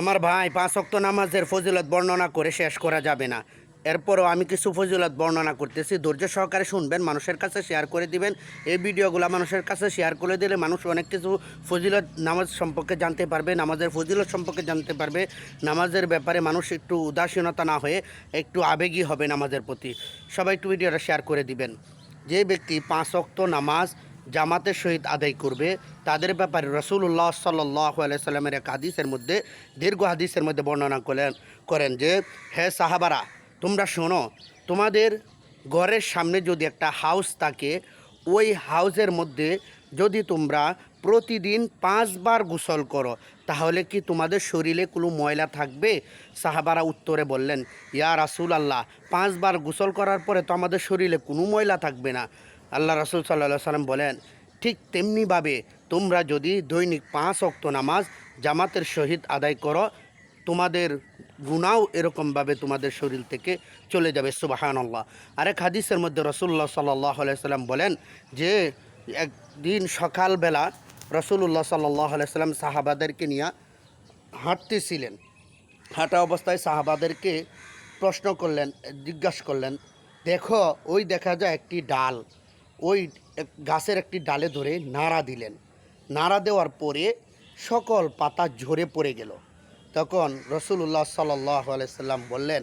আমার ভাই পাঁচ অক্ত নামাজের ফজিলত বর্ণনা করে শেষ করা যাবে না। এরপরও আমি কিছু ফজিলত বর্ণনা করতেছি। ধৈর্য সহকারে শুনবেন, মানুষের কাছে শেয়ার করে দিবেন। এই ভিডিওগুলো মানুষের কাছে শেয়ার করে দিলে মানুষ অনেক কিছু ফজিলত নামাজ সম্পর্কে জানতে পারবে, নামাজের ফজিলত সম্পর্কে জানতে পারবে। নামাজের ব্যাপারে মানুষ একটু উদাসীনতা না হয়ে একটু আবেগী হবে নামাজের প্রতি। সবাই একটু ভিডিওটা শেয়ার করে দিবেন। যে ব্যক্তি পাঁচ অক্ত নামাজ জামাতের সহিত আদায় করবে। তাদের ব্যাপারে রসুল্লাহ সাল্লাহ আলাইসাল্লামের এক হাদিসের মধ্যে, দীর্ঘ হাদিসের মধ্যে বর্ণনা করেন করেন যে, হে সাহাবারা, তোমরা শোনো, তোমাদের ঘরের সামনে যদি একটা হাউস থাকে, ওই হাউসের মধ্যে যদি তোমরা প্রতিদিন পাঁচবার গোসল করো, তাহলে কি তোমাদের শরীরে কোনো ময়লা থাকবে? সাহাবারা উত্তরে বললেন, ইয়া রাসুল আল্লাহ পাঁচবার গোসল করার পরে তো আমাদের শরীরে কোনো ময়লা থাকবে না। আল্লাহ রসুল সাল্লাহ সাল্লাম বলেন, ঠিক তেমনিভাবে তোমরা যদি দৈনিক পাঁচ অক্ত নামাজ জামাতের সহিত আদায় করো, তোমাদের গুণাও এরকমভাবে তোমাদের শরীর থেকে চলে যাবে। সুবাহান আল্লাহ আরেক হাদিসের মধ্যে রসুল্লাহ সাল্লাহ সাল্লাম বলেন যে, একদিন সকালবেলা রসুল্লাহ সাল্লাহ সাল্লাম সাহাবাদেরকে নিয়ে হাঁটতেছিলেন। হাঁটা অবস্থায় সাহাবাদেরকে প্রশ্ন করলেন, জিজ্ঞাসা করলেন, দেখো, ওই দেখা যায় একটি ডাল। ওই গাছের একটি ডালে ধরে নাড়া দিলেন। নাড়া দেওয়ার পরে সকল পাতা ঝরে পড়ে গেল। তখন রসুল্লাহ সাল্লাহ আলাইসাল্লাম বললেন,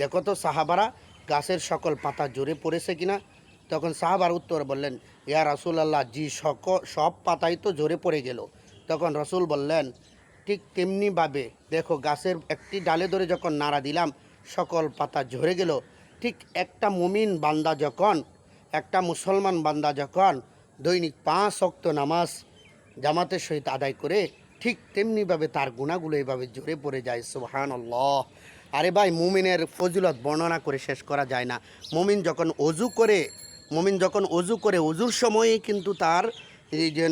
দেখো তো সাহাবারা, গাছের সকল পাতা ঝরে পড়েছে কিনা? তখন সাহাবার উত্তর বললেন, ইয়া রাসুলাল্লাহ, জি সক সব পাতাই তো ঝরে পড়ে গেল। তখন রসুল বললেন, ঠিক তেমনিভাবে দেখো গাছের একটি ডালে ধরে যখন নাড়া দিলাম, সকল পাতা ঝরে গেল। ঠিক একটা মুমিন বান্দা যখন একটা মুসলমান বান্দা যখন দৈনিক পাঁচ অক্ত নামাজ জামাতের সহিত আদায় করে ঠিক তেমনিভাবে তার গুণাগুলো এইভাবে জোরে পড়ে যায় সুবহান আল্লাহ আরে ভাই, মুমিনের ফজিলত বর্ণনা করে শেষ করা যায় না। মুমিন যখন অজু করে, মুমিন যখন অজু করে, অজুর সময়ে কিন্তু তার এই যে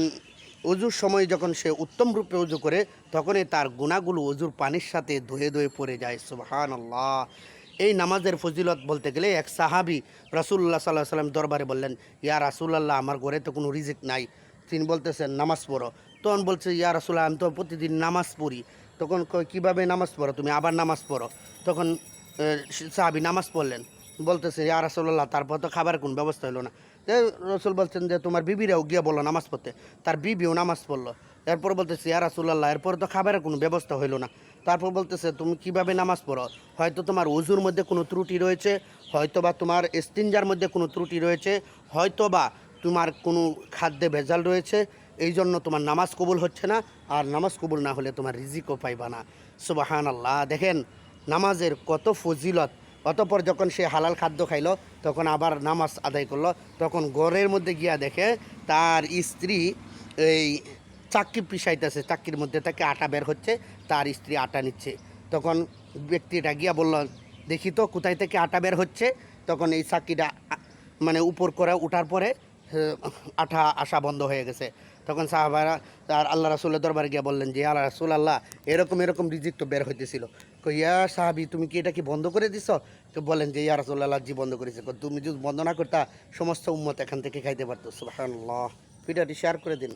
অজুর সময় যখন সে উত্তম রূপে অজু করে, তখনই তার গুণাগুলো অজুর পানির সাথে ধুয়ে ধুয়ে পড়ে যায় সুবহান আল্লাহ এই নামাজের ফজিলত বলতে গেলে এক সাহাবি রাসুল্লাহ সাল্লাহ সাল্লাম দরবারে বললেন, ইয়া রাসুল্লাহ আমার ঘরে তো কোনো রিজিক নাই। তিনি বলতেছেন, নামাজ পড়ো। তখন বলছে, ইয়া রাসুল্লাহ আমি তো প্রতিদিন নামাজ পড়ি। তখন কীভাবে নামাজ পড়ো তুমি? আবার নামাজ পড়ো? তখন সাহাবি নামাজ পড়লেন। বলতেছে, ইয়া রাসুল্লাহ তারপর তো খাবার কোন ব্যবস্থা হলো না। রসুল বলছেন যে, তোমার বিবিরাও গিয়ে বলল নামাজ পড়তে। তার বিবিও নামাজ পড়ল। এরপর বলতেছে, ইয়া রাসুল্লাহ এরপর তো খাবারের কোনো ব্যবস্থা হইল না। তারপর বলতেছে, তুমি কীভাবে নামাজ পড়ো? হয়তো তোমার অজুর মধ্যে কোনো ত্রুটি রয়েছে হয়তো বা তোমার স্তিনজার মধ্যে কোনো ত্রুটি রয়েছে হয়তো বা তোমার কোনো খাদ্যে ভেজাল রয়েছে এই জন্য তোমার নামাজ কবুল হচ্ছে না, আর নামাজ কবুল না হলে তোমার রিজিকও পাইবা না। সুবাহান আল্লাহ দেখেন নামাজের কত ফজিলত। অতপর যখন সে হালাল খাদ্য খাইলো, তখন আবার নামাজ আদায় করল, তখন ঘরের মধ্যে গিয়া দেখে তার স্ত্রী এই চাক্কি পিসাইতেছে চাক্কির মধ্যে থেকে আটা বের হচ্ছে, তার স্ত্রী আটা নিচ্ছে। তখন ব্যক্তিটা গিয়া বলল, দেখি তো, কোথায় থেকে আটা বের হচ্ছে? তখন এই চাক্কিটা মানে উপর করে উঠার পরে আঠা আসা বন্ধ হয়ে গেছে। তখন সাহাবারা তার আল্লাহ রাসুলের দরবার গিয়া বললেন, যে আল্লাহ রাসুল, আল্লাহ, এরকম এরকম রিজিক তো বের হইতেছিল। কই, ইয়া সাহাবি, তুমি কি এটা কি বন্ধ করে দিছ? তো বলেন যে, ইয়া রাসুল্লাহ জি, বন্ধ করেছে। তুমি যদি বন্ধ না করতা, সমস্ত উম্মত এখান থেকে খাইতে পারতো। সুবাহ ভিডিওটি শেয়ার করে দিন।